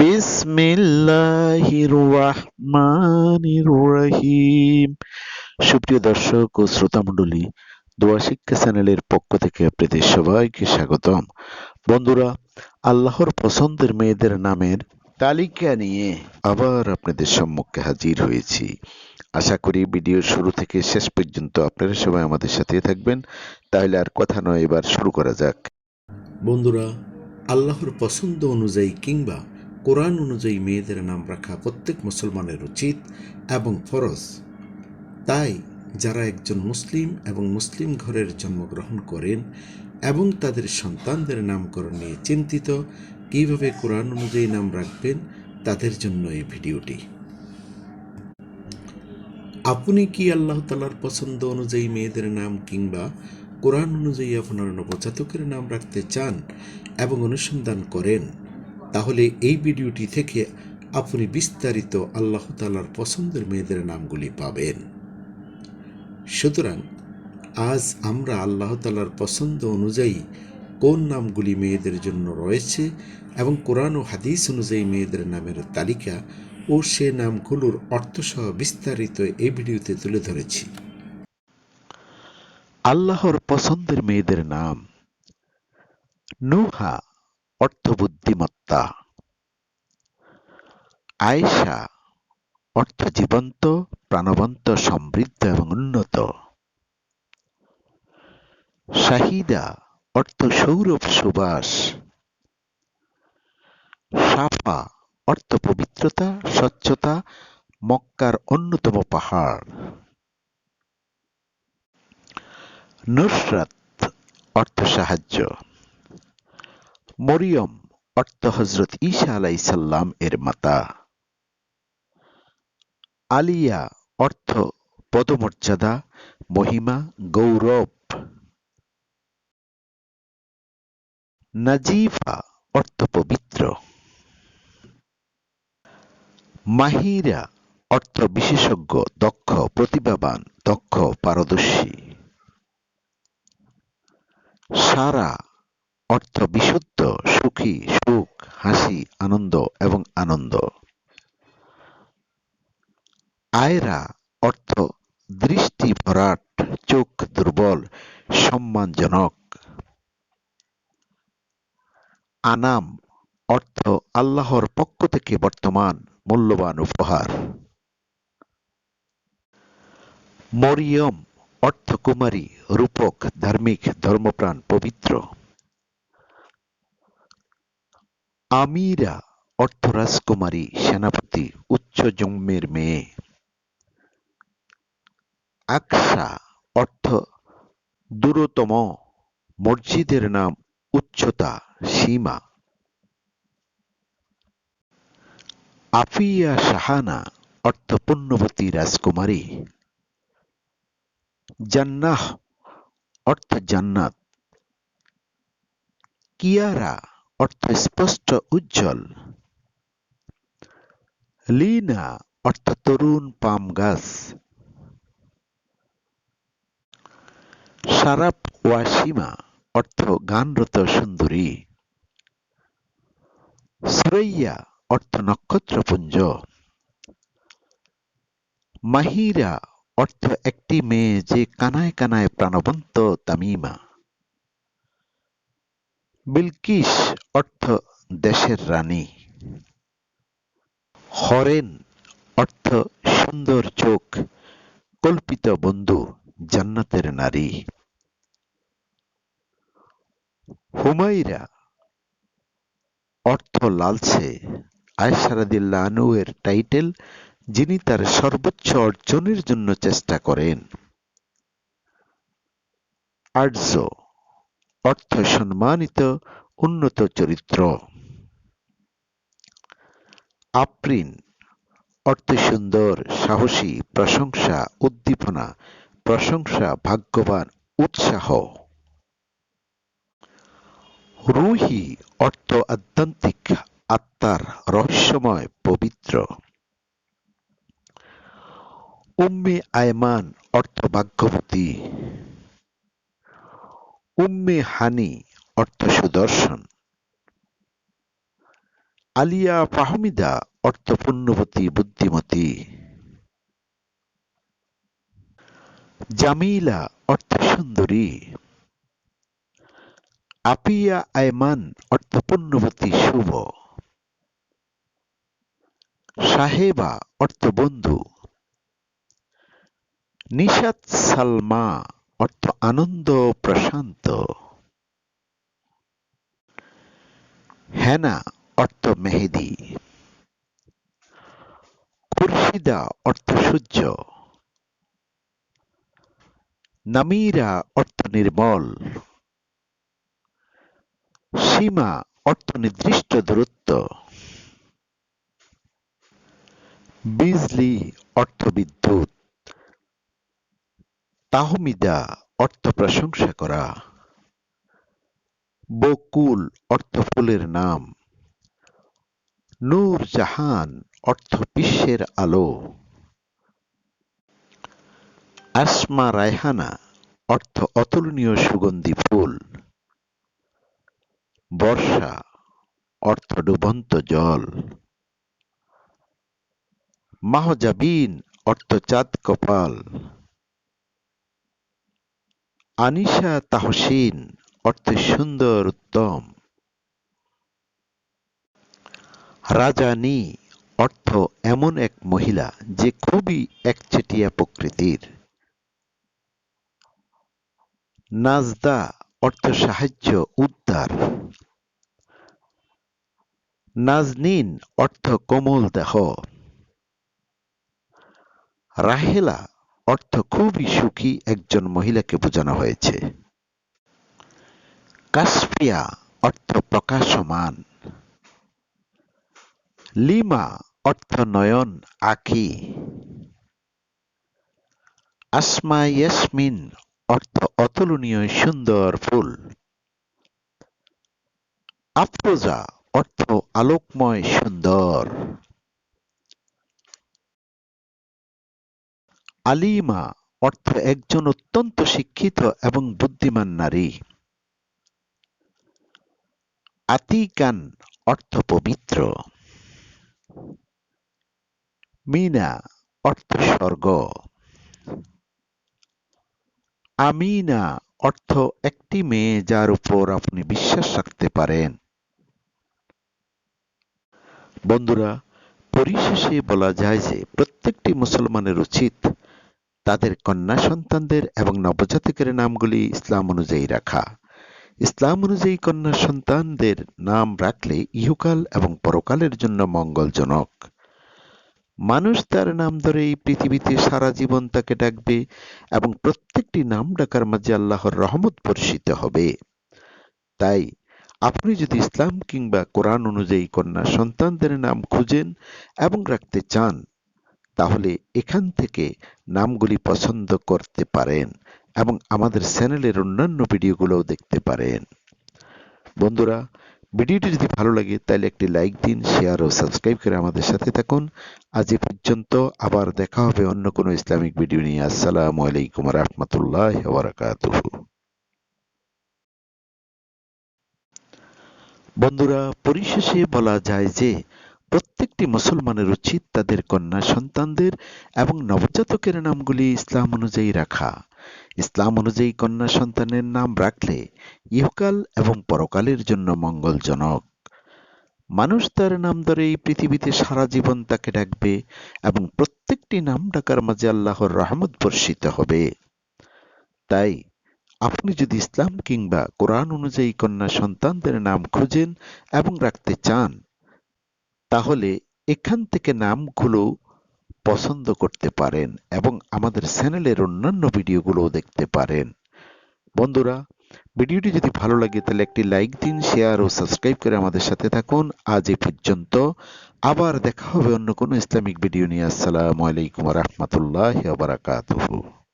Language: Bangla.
বিসমিল্লাহির রহমানির রহিম সুপ্রিয় দর্শক ও শ্রোতা মণ্ডলী, দোয়া শিক্ষা চ্যানেলের পক্ষ থেকে আপনাদের সবাইকে স্বাগতম। বন্ধুরা, আল্লাহর পছন্দের মেয়েদের নামের তালিকা নিয়ে আবার আপনাদের সম্মুখে হাজির হয়েছি। আশা করি ভিডিও শুরু থেকে শেষ পর্যন্ত আপনারা সবাই আমাদের সাথে থাকবেন। তাহলে আর কথা নয়, এবার শুরু করা যাক। বন্ধুরা, আল্লাহর পছন্দ অনুযায়ী কিংবা কোরআন অনুযায়ী মেয়েদের নাম রাখা প্রত্যেক মুসলমানের উচিত এবং ফরজ। তাই যারা একজন মুসলিম এবং মুসলিম ঘরের জন্মগ্রহণ করেন এবং তাদের সন্তানদের নামকরণ নিয়ে চিন্তিত, কীভাবে কোরআন অনুযায়ী নাম রাখবেন তাদের জন্য এই ভিডিওটি। আপনি কি আল্লাহ তালার পছন্দ অনুযায়ী মেয়েদের নাম কিংবা কোরআন অনুযায়ী আপনার নবজাতকের নাম রাখতে চান এবং অনুসন্ধান করেন? তাহলে এই ভিডিওটি থেকে আপনি বিস্তারিত আল্লাহ তালার পছন্দের মেয়েদের নামগুলি পাবেন। সুতরাং, আজ আমরা আল্লাহ তালার পছন্দ অনুযায়ী কোন নামগুলি মেয়েদের জন্য রয়েছে এবং কোরআন ও হাদিস অনুযায়ী মেয়েদের নামের তালিকা ও সে নামগুলোর অর্থসহ বিস্তারিত এই ভিডিওতে তুলে ধরেছি। আল্লাহর পছন্দের মেয়েদের নাম নুহা। অর্থ বুদ্ধিমত্তা আয়েশা অর্থ জীবন্ত, প্রাণবন্ত, সমৃদ্ধ এবং উন্নত। শাহিদা অর্থ সৌরভ সুবাস সাফা অর্থ পবিত্রতা, স্বচ্ছতা, মক্কার অন্যতম পাহাড়। নুসরাত অর্থ সাহায্য। মরিয়ম অর্থ হজরত ঈসা আলাইসাল্লাম এর মাতা। আলিয়া অর্থ পদমর্যাদা, মহিমা, গৌরব। নাজিফা অর্থ পবিত্র। মাহিরা অর্থ বিশেষজ্ঞ, দক্ষ, প্রতিভাবান, দক্ষ, পারদর্শী। সারা অর্থ বিশুদ্ধ সুখী সুখ, হাসি, আনন্দ এবং আনন্দ। আয়রা অর্থ দৃষ্টি ভরাট, চোখ দুর্বল, সম্মানজনক। আনাম অর্থ আল্লাহর পক্ষ থেকে বর্তমান, মূল্যবান উপহার। মরিয়ম অর্থ কুমারী, রূপক, ধার্মিক, ধর্মপ্রাণ, পবিত্র। আমিরা অর্থ রাজকুমারী, সেনাপতি, উচ্চ জন্মের মেয়ে। আকসা অর্থ দূরতম, মসজিদের নাম উচ্চতা, সীমা। আফিয়া সাহানা অর্থ পুণ্যবতী রাজকুমারী। জান্নাহ অর্থ জান্নাত। কিয়ারা অর্থ স্পষ্ট উজ্জ্বল। লিনা, অর্থ তরুণ পাম গাছ। সারাপ ওয়াসিমা অর্থ গানরত সুন্দরী। সুরাইয়া অর্থ নক্ষত্রপুঞ্জ। মাহিরা, অর্থ একটি মেয়ে যে কানায় কানায় প্রাণবন্ত তামিমা। বিলকিস অর্থ দেশের রানী। হরেন অর্থ সুন্দর চোখ, কল্পিত বন্ধু, জান্নাতের নারী। হুমাইরা অর্থ লালছে আয়সারাদিল্লা আনু এর টাইটেল, যিনি তার সর্বোচ্চ অর্জনের জন্য চেষ্টা করেন। আর্য অর্থ সম্মানিত উন্নত চরিত্র। আপ্রিন, অর্থ সুন্দর, সাহসী, প্রশংসা, উদ্দীপনা, প্রশংসা, ভাগ্যবান, উৎসাহ। রুহি, অর্থ আধ্যাত্মিক, আত্মার রহস্যময়, পবিত্র। উম্মে আয়মান, অর্থ ভাগ্যবতী। উম্মে হানি অর্থ সুদর্শন। আলিয়া ফাহমিদা অর্থ পুণ্যবতী, বুদ্ধিমতী। জামিলা অর্থ সুন্দরী। আপিয়া আয়মান অর্থ পুণ্যবতী, শুভ। সাহেবা অর্থ বন্ধু। নিশাত সালমা অর্থ আনন্দ প্রশান্ত। হেনা, অর্থ মেহেদি। খুরশিদা, অর্থ সূর্য। নামিরা, অর্থ নির্মল। সীমা, অর্থ নির্দিষ্ট দূরত্ব। বিজলি, অর্থ বিদ্যুৎ। তাহমিদা অর্থ প্রশংসা করা। বকুল অর্থ ফুলের নাম। নূর জাহান অর্থ বিশ্বের আলো। আসমা রায়হানা অর্থ অতুলনীয় সুগন্ধি ফুল। বর্ষা অর্থ ডুবন্ত জল। মাহজাবিন অর্থ চাঁদ কপাল। আনিশা তাহসিন, অর্থ সুন্দর, উত্তম। রাজানি অর্থ এমন এক মহিলা যে খুবই একচেটিয়া প্রকৃতির। নাজদা, অর্থ সাহায্য, উদ্ধার। নাজনীন, অর্থ কোমল দেহ। রাহেলা অর্থ খুবই সুখী একজন মহিলাকে বোঝানো হয়েছে। কাসপিয়া অর্থ প্রকাশমান। লিমা, অর্থ নয়ন, আখি। আসমা ইয়াসমিন, অর্থ অতুলনীয় সুন্দর ফুল। আফরোজা, অর্থ আলোকময় সুন্দর। আলিমা অর্থ একজন অত্যন্ত শিক্ষিত এবং বুদ্ধিমান নারী। আতিকান অর্থ পবিত্র। মিনা অর্থ স্বর্গ। আমিনা অর্থ একটি মেয়ে যার উপর আপনি বিশ্বাস রাখতে পারেন। বন্ধুরা, পরিশেষে বলা যায় যে প্রত্যেকটি মুসলমানের উচিত তাদের কন্যা সন্তানদের এবং নবজাতকের নামগুলি ইসলাম অনুযায়ী রাখা। ইসলাম অনুযায়ী কন্যা সন্তানদের নাম রাখলে ইহকাল এবং পরকালের জন্য মঙ্গলজনক। মানুষ তার নাম ধরে এই পৃথিবীতে সারা জীবন তাকে ডাকবে এবং প্রত্যেকটি নাম ডাকার মাঝে আল্লাহর রহমত বর্ষিত হবে। তাই আপনি যদি ইসলাম কিংবা কোরআন অনুযায়ী কন্যা সন্তানদের নাম খুঁজেন এবং রাখতে চান তাহলে এখান থেকে নামগুলি পছন্দ করতে পারেন এবং আমাদের চ্যানেলের অন্যান্য ভিডিওগুলোও দেখতে পারেন। বন্ধুরা, ভিডিওটি যদি ভালো লাগে, তাহলে একটি লাইক দিন, শেয়ার ও সাবস্ক্রাইব করে আমাদের সাথে থাকুন। আজ এ পর্যন্ত, আবার দেখা হবে অন্য কোনো ইসলামিক ভিডিও নিয়ে। আসসালামু আলাইকুম রহমতুল্লাহ বারাকাতুহু। বন্ধুরা, পরিশেষে বলা যায় যে প্রত্যেকটি মুসলমানের উচিত তাদের কন্যা সন্তানদের এবং নবজাতকের নামগুলি ইসলাম অনুযায়ী রাখা। ইসলাম অনুযায়ী কন্যা সন্তানের নাম রাখলে ইহকাল এবং পরকালের জন্য মঙ্গলজনক। মানুষ তার নাম ধরে এই পৃথিবীতে সারা জীবন তাকে ডাকবে এবং প্রত্যেকটি নাম ডাকার মাঝে আল্লাহর রহমত বর্ষিত হবে। তাই আপনি যদি ইসলাম কিংবা কোরআন অনুযায়ী কন্যা সন্তানদের নাম খুঁজেন এবং রাখতে চান তাহলে এখান থেকে নামগুলো পছন্দ করতে পারেন এবং আমাদের চ্যানেলের অন্যান্য ভিডিওগুলোও দেখতে পারেন। বন্ধুরা, ভিডিওটি যদি ভালো লাগে তাহলে একটি লাইক দিন, শেয়ার ও সাবস্ক্রাইব করে আমাদের সাথে থাকুন। আজ এ পর্যন্ত। আবার দেখা হবে অন্য কোনো ইসলামিক ভিডিও নিয়ে। আসসালামু আলাইকুম রহমতুল্লাহ বারাকাতুহু।